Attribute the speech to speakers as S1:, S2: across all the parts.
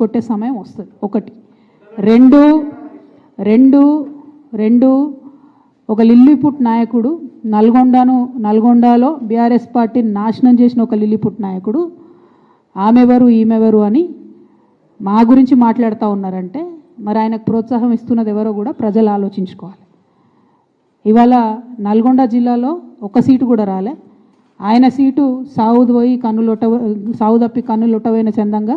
S1: కొట్టే సమయం వస్తుంది. ఒకటి. రెండు రెండు రెండు ఒక లిల్లీపుట్ నాయకుడు నల్గొండను నల్గొండలో బీఆర్ఎస్ పార్టీని నాశనం చేసిన ఒక లిల్లీపుట్ నాయకుడు ఆమెవరు ఈమెవరు అని మా గురించి మాట్లాడుతూ ఉన్నారంటే మరి ఆయనకు ప్రోత్సాహం ఇస్తున్నది ఎవరో కూడా ప్రజలు ఆలోచించుకోవాలి. ఇవాళ నల్గొండ జిల్లాలో ఒక సీటు కూడా రాలే. ఆయన సీటు సావుది పోయి కన్నులొట్ట సావు తప్పి కన్నులొట్టపోయిన చందంగా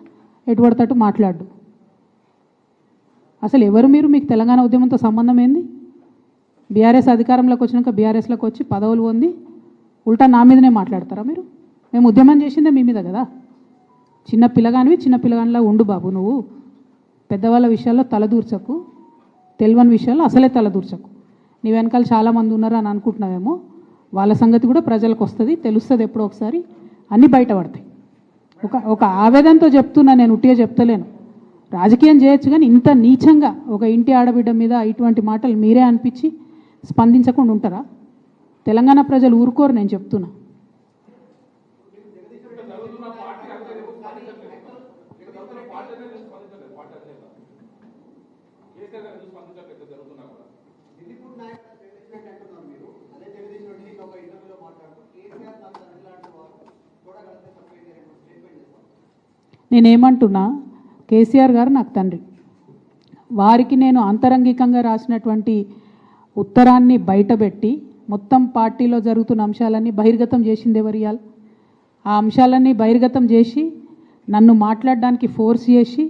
S1: ఎటుపడతట్టు మాట్లాడు అసలు ఎవరు మీరు? మీకు తెలంగాణ ఉద్యమంతో సంబంధం ఏంది? బీఆర్ఎస్ అధికారంలోకి వచ్చినాక బీఆర్ఎస్లోకి వచ్చి పదవులు పొంది ఉల్టా నా మీదనే మాట్లాడతారా మీరు? మేము ఉద్యమం చేసిందే మీ మీద కదా? చిన్న పిల్లగానివి చిన్న పిల్లగానిలా ఉండు బాబు నువ్వు. పెద్దవాళ్ళ విషయాల్లో తలదూర్చకు తెలివని విషయాల్లో అసలే తలదూర్చకు నీ వెనకాల చాలామంది ఉన్నారు అని అనుకుంటున్నావేమో. వాళ్ళ సంగతి కూడా ప్రజలకు వస్తుంది తెలుస్తుంది ఎప్పుడో ఒకసారి. అన్నీ బయటపడతాయి. ఒక ఒక ఆవేదనతో చెప్తున్నా నేను ఉట్టిగా చెప్తలేను. రాజకీయం చేయొచ్చు కానీ ఇంత నీచంగా ఒక ఇంటి ఆడబిడ్డ మీద ఇటువంటి మాటలు మీరే అనిపించి స్పందించకుండా ఉంటారా? తెలంగాణ ప్రజలు ఊరుకోరు నేను చెప్తున్నా.
S2: మీరు. అదే ఒక ఇంటర్వ్యూలో మాట్లాడుతూ కేసీఆర్ నాకు తండ్రి లాంటి వారు చూడగలిగితే సపరేట్ స్టేట్మెంట్ చేస్తాం
S1: నేనేమంటున్నా కేసీఆర్ గారు నాకు తండ్రి. వారికి నేను అంతరంగికంగా రాసినటువంటి ఉత్తరాన్ని బయటపెట్టి మొత్తం పార్టీలో జరుగుతున్న అంశాలన్నీ బహిర్గతం చేసింది ఎవరు ఆ అంశాలన్నీ బహిర్గతం చేసి నన్ను మాట్లాడడానికి ఫోర్స్ చేసి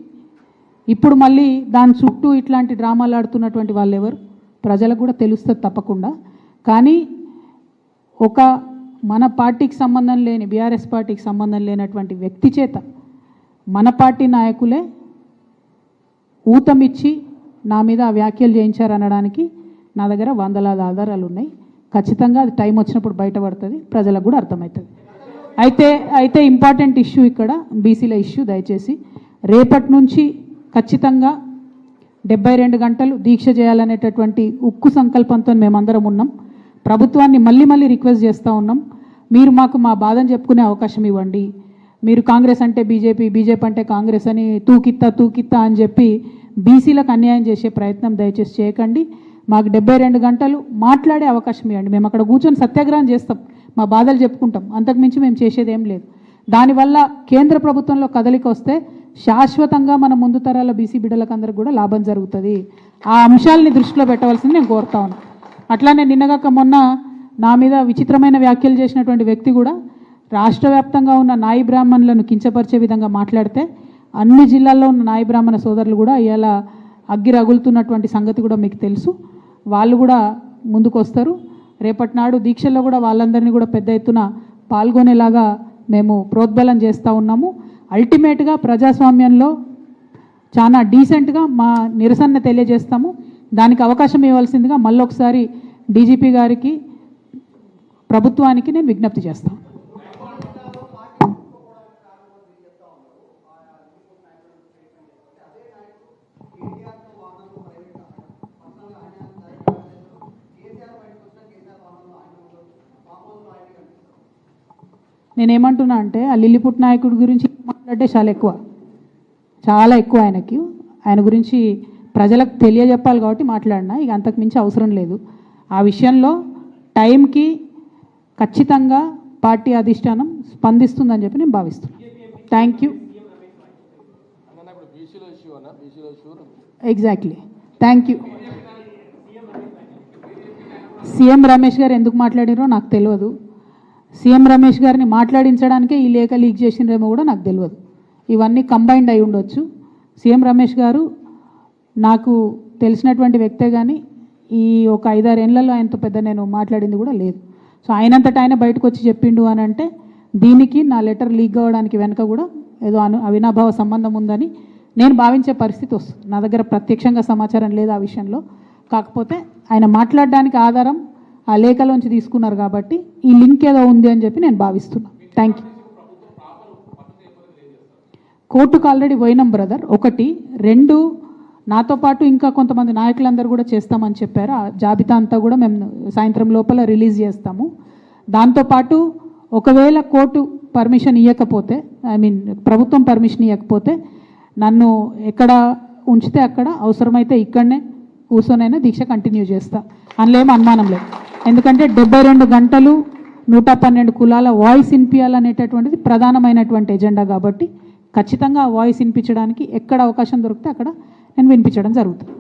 S1: ఇప్పుడు మళ్ళీ దాని చుట్టూ ఇట్లాంటి డ్రామాలు ఆడుతున్నటువంటి వాళ్ళు ఎవరు? ప్రజలకు కూడా తెలుస్తుంది తప్పకుండా. కానీ ఒక మన పార్టీకి సంబంధం లేని బీఆర్ఎస్ పార్టీకి సంబంధం లేనటువంటి వ్యక్తి చేత మన పార్టీ నాయకులే ఊతమిచ్చి నా మీద ఆ వ్యాఖ్యలు చేయించారనడానికి నా దగ్గర వందలాది ఆధారాలు ఉన్నాయి. ఖచ్చితంగా అది టైం వచ్చినప్పుడు బయటపడుతుంది. ప్రజలకు కూడా అర్థమవుతుంది. అయితే అయితే ఇంపార్టెంట్ ఇష్యూ ఇక్కడ బీసీల ఇష్యూ దయచేసి రేపటి నుంచి ఖచ్చితంగా డెబ్బై రెండు గంటలు దీక్ష చేయాలనేటటువంటి ఉక్కు సంకల్పంతో మేమందరం ఉన్నాం. ప్రభుత్వాన్ని మళ్ళీ మళ్ళీ రిక్వెస్ట్ చేస్తూ ఉన్నాం. మీరు మాకు మా బాధను చెప్పుకునే అవకాశం ఇవ్వండి. మీరు కాంగ్రెస్ అంటే బీజేపీ బీజేపీ అంటే కాంగ్రెస్ అని తూకిత్తా తూకిత్తా అని చెప్పి బీసీలకు అన్యాయం చేసే ప్రయత్నం దయచేసి చేయకండి. మాకు డెబ్బై రెండు గంటలు మాట్లాడే అవకాశం ఇవ్వండి. మేము అక్కడ కూర్చొని సత్యాగ్రహం చేస్తాం. మా బాధలు చెప్పుకుంటాం. అంతకుమించి మేము చేసేది ఏం లేదు. దానివల్ల కేంద్ర ప్రభుత్వంలో కదలిక వస్తే శాశ్వతంగా మన ముందు తరాల బీసీ బిడ్డలకందరికి కూడా లాభం జరుగుతుంది. ఆ అంశాలని దృష్టిలో పెట్టవలసింది నేను కోరుతా ఉన్నాను అట్లానే నిన్నగాక మొన్న నా మీద విచిత్రమైన వ్యాఖ్యలు చేసినటువంటి వ్యక్తి కూడా రాష్ట్ర వ్యాప్తంగా ఉన్న నాయి బ్రాహ్మణులను కించపరిచే విధంగా మాట్లాడితే అన్ని జిల్లాల్లో ఉన్న నాయి బ్రాహ్మణ సోదరులు కూడా ఇలా అగ్గి రగులుతున్నటువంటి సంగతి కూడా మీకు తెలుసు. వాళ్ళు కూడా ముందుకు వస్తారు. రేపటి నాడు దీక్షల్లో కూడా వాళ్ళందరినీ కూడా పెద్ద ఎత్తున పాల్గొనేలాగా మేము ప్రోద్బలం చేస్తూ ఉన్నాము. అల్టిమేట్గా ప్రజాస్వామ్యంలో చాలా డీసెంట్గా మా నిరసన తెలియజేస్తాము. దానికి అవకాశం ఇవ్వాల్సిందిగా మళ్ళొకసారి డీజీపీ గారికి ప్రభుత్వానికి నేను విజ్ఞప్తి చేస్తాను. నేనేమంటున్నా అంటే ఆ లిల్లిపుట్ నాయకుడి గురించి మాట్లాడితే చాలా ఎక్కువ. చాలా ఎక్కువ ఆయనకి. ఆయన గురించి ప్రజలకు తెలియజెప్పాలి కాబట్టి మాట్లాడినా. ఇక అంతకు మించి అవసరం లేదు. ఆ విషయంలో టైంకి ఖచ్చితంగా పార్టీ అధిష్టానం స్పందిస్తుందని చెప్పి నేను భావిస్తున్నాను thank you exactly thank you CM Ramesh garu ఎందుకు మాట్లాడారో నాకు తెలియదు. సీఎం రమేష్ గారిని మాట్లాడించడానికే ఈ లేఖ లీక్ చేసినరేమో కూడా నాకు తెలియదు ఇవన్నీ కంబైన్డ్ అయి ఉండొచ్చు. సీఎం రమేష్ గారు నాకు తెలిసినటువంటి వ్యక్తే కానీ ఈ ఒక ఐదారేళ్ళలో ఆయనతో పెద్ద నేను మాట్లాడింది కూడా లేదు. సో ఆయనంతట ఆయన బయటకు వచ్చి చెప్పిండు అని అంటే దీనికి నా లెటర్ లీక్ అవ్వడానికి వెనక కూడా ఏదో అను అవినాభావ సంబంధం ఉందని నేను భావించే పరిస్థితి వస్తుంది. నా దగ్గర ప్రత్యక్షంగా సమాచారం లేదు ఆ విషయంలో. కాకపోతే ఆయన మాట్లాడడానికి ఆధారం ఆ లేఖలోంచి తీసుకున్నారు కాబట్టి ఈ లింక్ ఏదో ఉంది అని చెప్పి నేను భావిస్తున్నాను థ్యాంక్ యూ కోర్టుకు ఆల్రెడీ పోయినాం బ్రదర్. ఒకటి రెండు నాతో పాటు ఇంకా కొంతమంది నాయకులందరూ కూడా చేస్తామని చెప్పారు. ఆ జాబితా అంతా కూడా మేము సాయంత్రం లోపల రిలీజ్ చేస్తాము. దాంతోపాటు ఒకవేళ కోర్టు పర్మిషన్ ఇవ్వకపోతే ఐ మీన్ ప్రభుత్వం పర్మిషన్ ఇవ్వకపోతే నన్ను ఎక్కడ ఉంచితే అక్కడ అవసరమైతే ఇక్కడనే కూర్చొనైనా దీక్ష కంటిన్యూ చేస్తా. అందులో ఏం అనుమానం లేదు. ఎందుకంటే డెబ్బై రెండు గంటలు నూట పన్నెండు కులాల వాయిస్ వినిపించాలనేటటువంటిది ప్రధానమైనటువంటి ఎజెండా కాబట్టి ఖచ్చితంగా ఆ వాయిస్ వినిపించడానికి ఎక్కడ అవకాశం దొరికితే అక్కడ నేను వినిపించడం జరుగుతుంది.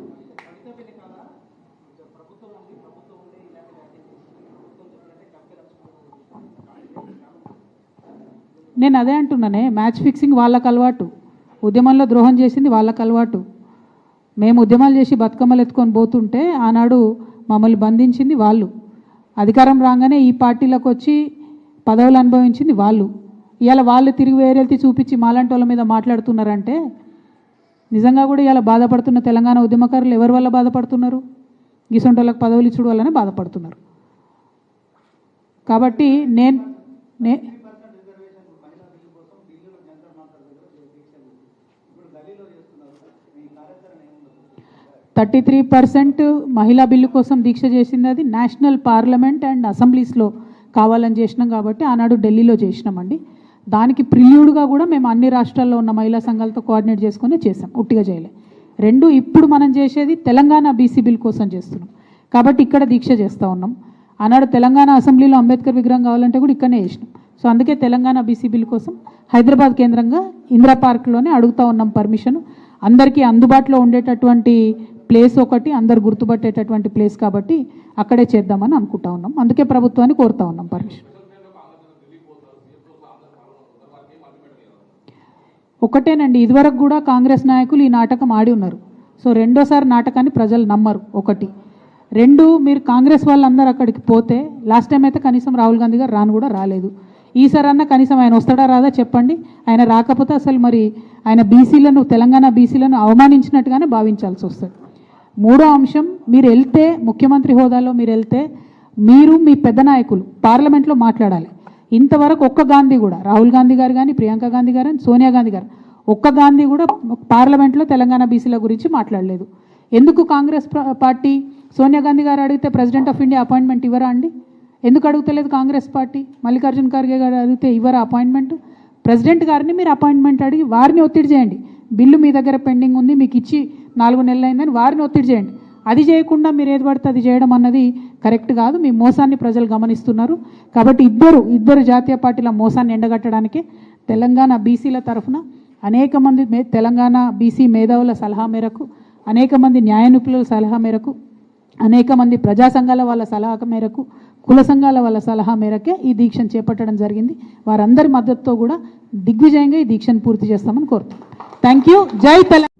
S1: నేను అదే అంటున్నానే మ్యాచ్ ఫిక్సింగ్ వాళ్ళకు అలవాటు. ఉద్యమంలో ద్రోహం చేసింది వాళ్ళకు అలవాటు. మేము ఉద్యమాలు చేసి బతుకమ్మలు ఎత్తుకొని పోతుంటే ఆనాడు మమ్మల్ని బంధించింది వాళ్ళు. అధికారం రాగానే ఈ పార్టీలకు వచ్చి పదవులు అనుభవించింది వాళ్ళు. ఇవాళ వాళ్ళు తిరిగి వేరెళ్తి చూపించి మాలాంటి వాళ్ళ మీద మాట్లాడుతున్నారంటే నిజంగా కూడా ఇవాళ బాధపడుతున్న తెలంగాణ ఉద్యమకారులు ఎవరి వల్ల బాధపడుతున్నారు? గిసొంటోళ్ళకి పదవులు ఇచ్చుడు వల్లనే బాధపడుతున్నారు. కాబట్టి నేను నే థర్టీ త్రీ పర్సెంట్ మహిళా బిల్లు కోసం దీక్ష చేసింది అది. నేషనల్ పార్లమెంట్ అండ్ అసెంబ్లీస్లో కావాలని చేసినాం కాబట్టి ఆనాడు ఢిల్లీలో చేసినామండి. దానికి ప్రిల్యూడ్గా కూడా మేము అన్ని రాష్ట్రాల్లో ఉన్న మహిళా సంఘాలతో కోఆర్డినేట్ చేసుకుని చేసాం ఉట్టిగా చేయలే. రెండు ఇప్పుడు మనం చేసేది తెలంగాణ బీసీ బిల్ కోసం చేస్తున్నాం. కాబట్టి ఇక్కడ దీక్ష చేస్తూ ఉన్నాం. ఆనాడు తెలంగాణ అసెంబ్లీలో అంబేద్కర్ విగ్రహం కావాలంటే కూడా ఇక్కడనే చేసినాం. సో అందుకే తెలంగాణ బీసీ బిల్ కోసం హైదరాబాద్ కేంద్రంగా ఇందిరా పార్క్లోనే అడుగుతా ఉన్నాం పర్మిషన్. అందరికీ అందుబాటులో ఉండేటటువంటి ప్లేస్ ఒకటి అందరు గుర్తుపట్టేటటువంటి ప్లేస్ కాబట్టి అక్కడే చేద్దామని అనుకుంటా ఉన్నాం. అందుకే ప్రభుత్వాన్ని కోరుతా ఉన్నాం పర్మిషన్ ఒకటేనండి ఇదివరకు కూడా కాంగ్రెస్ నాయకులు ఈ నాటకం ఆడి ఉన్నారు. సో రెండోసారి నాటకాన్ని ప్రజలు నమ్మరు ఒకటి. రెండు మీరు కాంగ్రెస్ వాళ్ళందరూ అక్కడికి పోతే లాస్ట్ టైం అయితే కనీసం రాహుల్ గాంధీ గారు రాను కూడా రాలేదు. ఈసారి అన్న కనీసం ఆయన వస్తాడా రాదా చెప్పండి. ఆయన రాకపోతే అసలు మరి ఆయన బీసీలను తెలంగాణ బీసీలను అవమానించినట్టుగానే భావించాల్సి వస్తుంది. మూడో అంశం మీరు వెళ్తే ముఖ్యమంత్రి హోదాలో మీరు వెళ్తే మీరు మీ పెద్ద నాయకులు పార్లమెంట్లో మాట్లాడాలి. ఇంతవరకు ఒక్క గాంధీ కూడా రాహుల్ గాంధీ గారు కానీ ప్రియాంక గాంధీ గారు అని సోనియా గాంధీ గారు ఒక్క గాంధీ కూడా పార్లమెంట్లో తెలంగాణ బీసీల గురించి మాట్లాడలేదు. ఎందుకు కాంగ్రెస్ పార్టీ? సోనియా గాంధీ గారు అడిగితే ప్రెసిడెంట్ ఆఫ్ ఇండియా అపాయింట్మెంట్ ఇవ్వరా అండి? ఎందుకు అడుగుతలేదు కాంగ్రెస్ పార్టీ? మల్లికార్జున ఖర్గే గారు అడిగితే ఇవ్వరా అపాయింట్మెంట్? ప్రెసిడెంట్ గారిని మీరు అపాయింట్మెంట్ అడిగి వారిని ఒత్తిడి చేయండి. బిల్లు మీ దగ్గర పెండింగ్ ఉంది మీకు ఇచ్చి నాలుగు నెలలు అయిందని వారిని ఒత్తిడి చేయండి. అది చేయకుండా మీరు ఏది పడితే అది చేయడం అన్నది కరెక్ట్ కాదు. మీ మోసాన్ని ప్రజలు గమనిస్తున్నారు. కాబట్టి ఇద్దరు ఇద్దరు జాతీయ పార్టీల మోసాన్ని ఎండగట్టడానికే తెలంగాణ బీసీల తరఫున అనేక మంది మే- తెలంగాణ బీసీ మేధావుల సలహా మేరకు అనేక మంది న్యాయ నిపుణుల సలహా మేరకు అనేక మంది ప్రజా సంఘాల వాళ్ళ సలహా మేరకు కుల సంఘాల వాళ్ళ సలహా మేరకే ఈ దీక్షను చేపట్టడం జరిగింది. వారందరి మద్దతుతో కూడా దిగ్విజయంగా ఈ దీక్షను పూర్తి చేస్తామని కోరుతున్నాం. థ్యాంక్ యూ జై తెలంగాణ.